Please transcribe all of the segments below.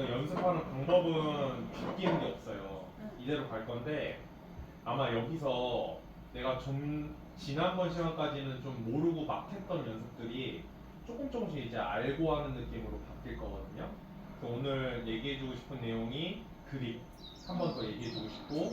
그러니까 연습하는 방법은 바뀌는 게 없어요. 응. 이대로 갈 건데 아마 여기서 내가 좀 지난번 시간까지는 좀 모르고 막 했던 연습들이 조금 조금씩 이제 알고 하는 느낌으로 바뀔 거거든요. 그래서 오늘 얘기해주고 싶은 내용이 그립 한 번 더 얘기해주고 싶고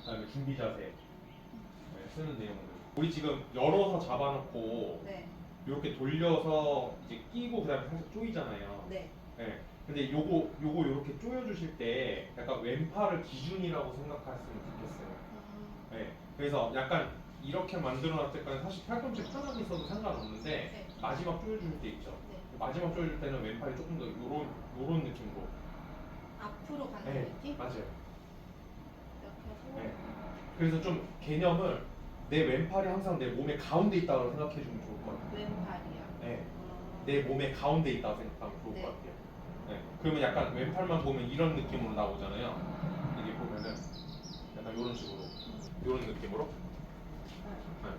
그다음에 준비 자세 네, 쓰는 내용들. 우리 지금 열어서 잡아놓고 네. 이렇게 돌려서 이제 끼고 그다음에 살짝 조이잖아요. 네. 네. 근데 요거 요거 이렇게 조여 주실 때 약간 왼팔을 기준이라고 생각하시면 좋겠어요. 음, 네. 그래서 약간 이렇게 만들어 놨을 때까지 사실 팔꿈치 편하게 있어도 상관없는데 네. 마지막 조여 줄 때 있죠. 네. 마지막 조여 줄 때는 왼팔이 조금 더 요런 요런 느낌으로. 앞으로 가는 네. 느낌? 맞아요. 이렇게 해서 네. 그래서 좀 개념을 내 왼팔이 항상 내 몸의 가운데 있다고 생각해 주면 좋을 것 같아요. 왼팔이야. 네. 어, 내 몸의 가운데 있다고 생각하면 좋을 네. 것 같아요. 네. 그러면 약간 왼팔만 보면 이런 느낌으로 나오잖아요. 이게 보면은 약간 이런 식으로, 이런 느낌으로. 네.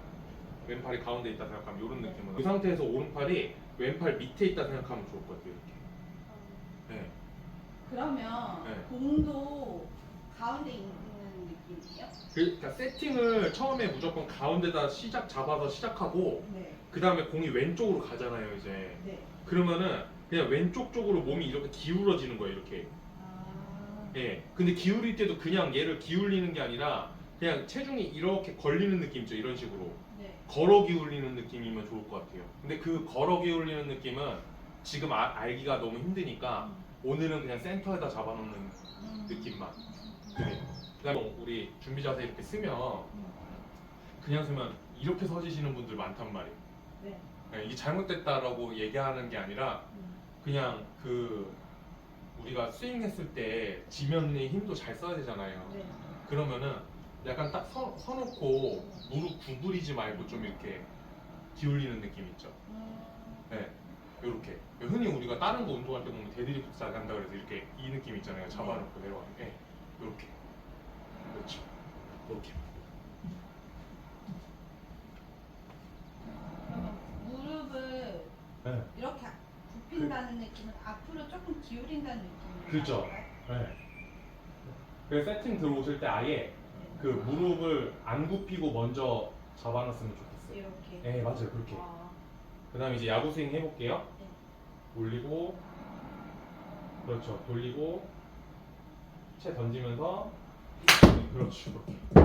왼팔이 가운데 있다 생각하면 이런 느낌으로. 그 상태에서 오른팔이 왼팔 밑에 있다 생각하면 좋을 것 같아요. 이렇게. 네. 그러면 네. 공도 가운데 있는 느낌이에요? 그러니까 세팅을 처음에 무조건 가운데다 시작 잡아서 시작하고 네. 그 다음에 공이 왼쪽으로 가잖아요 이제. 네. 그러면은 그냥 왼쪽 쪽으로 몸이 이렇게 기울어지는 거예요 이렇게. 아, 예. 근데 기울일 때도 그냥 얘를 기울이는 게 아니라 그냥 체중이 이렇게 걸리는 느낌 있죠. 이런 식으로. 네. 걸어 기울이는 느낌이면 좋을 것 같아요. 근데 그 걸어 기울이는 느낌은 지금 아- 알기가 너무 힘드니까 오늘은 그냥 센터에다 잡아놓는 음. 느낌만. 네. 그다음에 우리 준비 자세 이렇게 쓰면 음. 그냥 쓰면 이렇게 서지시는 분들 많단 말이에요. 네. 예, 이게 잘못됐다라고 얘기하는 게 아니라 음. 그냥 그 우리가 스윙했을 때 지면의 힘도 잘 써야 되잖아요. 네. 그러면은 약간 딱 서, 서놓고 무릎 구부리지 말고 좀 이렇게 기울이는 느낌 있죠. 음. 네, 이렇게. 흔히 우리가 다른 거 운동할 때 보면 데드리프트 한다 그래서 이렇게 이 느낌 있잖아요. 잡아놓고 내려가는 게 이렇게. 그렇죠. 이렇게. 무릎을 네. 굽힌다는 느낌은 앞으로 조금 기울인다는 느낌이에요. 그렇죠. 네. 그래서 세팅 들어오실 때 아예 그 무릎을 안 굽히고 먼저 잡아놨으면 좋겠어요. 이렇게. 네, 맞아요. 그렇게. 아, 그 다음에 이제 야구 스윙 해볼게요. 네. 올리고 그렇죠 돌리고 채 던지면서 그렇죠 이렇게